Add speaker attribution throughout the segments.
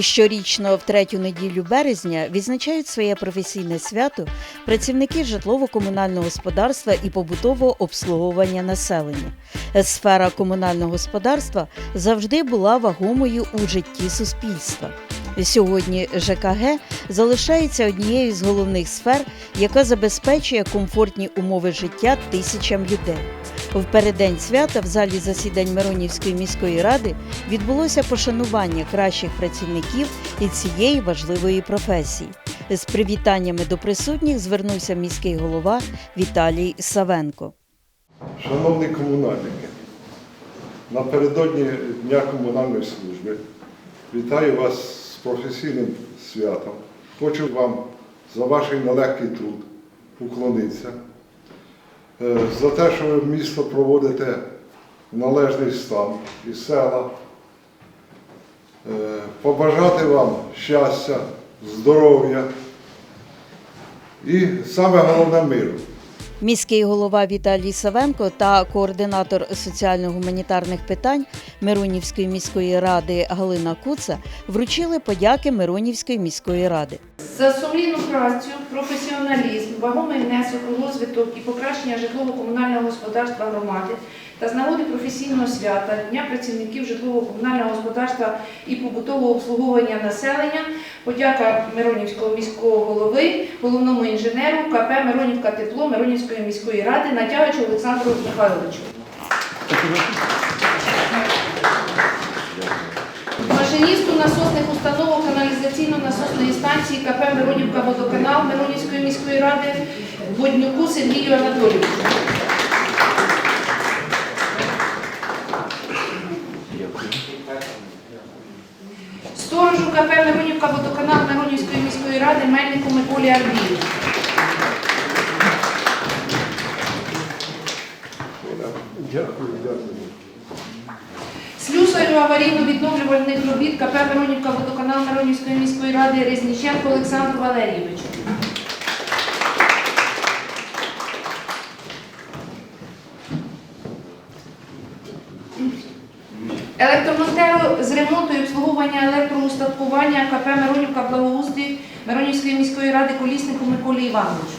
Speaker 1: Щорічно в третю неділю березня відзначають своє професійне свято працівники житлово-комунального господарства і побутового обслуговування населення. Сфера комунального господарства завжди була вагомою у житті суспільства. Сьогодні ЖКГ залишається однією з головних сфер, яка забезпечує комфортні умови життя тисячам людей. В переддень свята в залі засідань Миронівської міської ради відбулося пошанування кращих працівників і цієї важливої професії. З привітаннями до присутніх звернувся міський голова Віталій Савенко.
Speaker 2: Шановні комунальники, напередодні Дня комунальної служби вітаю вас професійним святом. Хочу вам за ваш нелегкий труд уклонитися, е, за те, що ви місто проводите в належний стан і села, Е, побажати вам щастя, здоров'я і саме головне миру.
Speaker 1: Міський голова Віталій Савенко та координатор соціально-гуманітарних питань Миронівської міської ради Галина Куца вручили подяки Миронівської міської ради.
Speaker 3: За сумлінну працю, професіоналізм, вагомий внесок у розвиток і покращення житлово-комунального господарства громади та з нагоди професійного свята Дня працівників житлово-комунального господарства і побутового обслуговування населення. Подяка Миронівського міського голови, головному інженеру КП Миронівка Тепло Миронівської міської ради Натягачу Олександру Михайловичу. Машиністу насосних установок каналізаційно-насосної станції КП Миронівка Водоканал Миронівської міської ради Воднюку Сергію Анатолійовичу. Сторожу КП Миронівка Водоканал Миронівської міської ради Мельнику Миколі Арбію.
Speaker 2: Дякую, дякую.
Speaker 3: Слюсарю аварійно-відновлювальних робіт КП Миронівка Водоканал Миронівської міської ради Резніченко Олександру Валерійовичу. Електромонтеру з ремонту і обслуговування електроустаткування КП Миронівка Благоустрій Миронівської міської ради Коліснику Миколі Івановичу.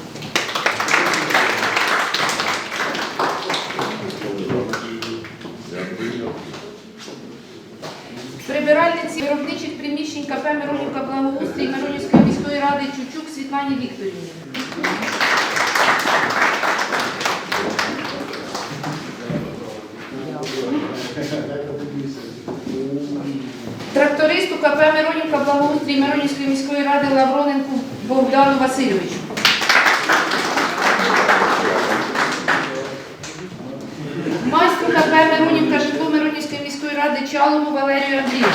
Speaker 3: Прибиральниці виробничих приміщень КП Миронівка Благоустрій Миронівської міської ради Чучук Світлані Вікторівні. Трактористу КП Миронівка Благоустрій Миронівської міської ради Лавроненку Богдану Васильовичу. Майстру КП Миронівка житло Миронівської міської ради Чалому Валерію Андрійовичу.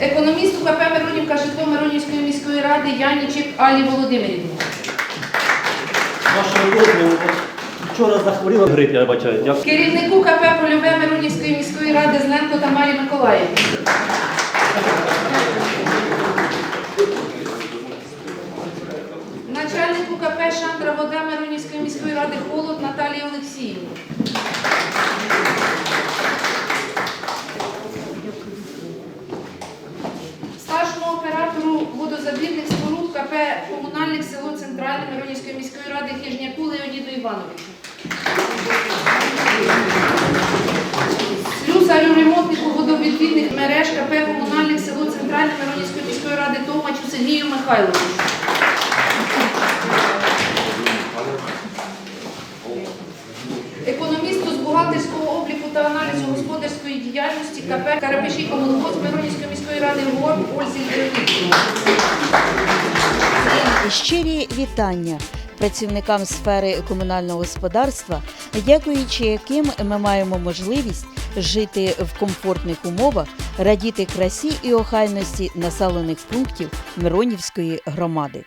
Speaker 3: Економісту КП Миронівка житло Миронівської міської ради Янічик Алі Володимирівні.
Speaker 4: Вашого дозволу, вчора захворіла грип, я бачаю. Дякую.
Speaker 3: Керівнику КП Польове Миронівської міської ради Зленко Тамарі Миколаївні. Начальнику КП Шандра Вода Миронівської міської ради Холод Наталії Олексіївні. Миронівської міської ради Хижняку Леоніду Івановичу. Слюсарю ремонтнику водовідвідних мереж КП Комунальник село Центральне Миронівської міської ради Томачу Сергію Михайловичу. Економісту з бухгалтерського обліку та аналізу господарської діяльності КП Карапеші Комунгос Миронівської міської ради ГОР Ользі Леонідівні.
Speaker 1: Щирі вітання працівникам сфери комунального господарства, дякуючи яким ми маємо можливість жити в комфортних умовах, радіти красі і охайності населених пунктів Миронівської громади.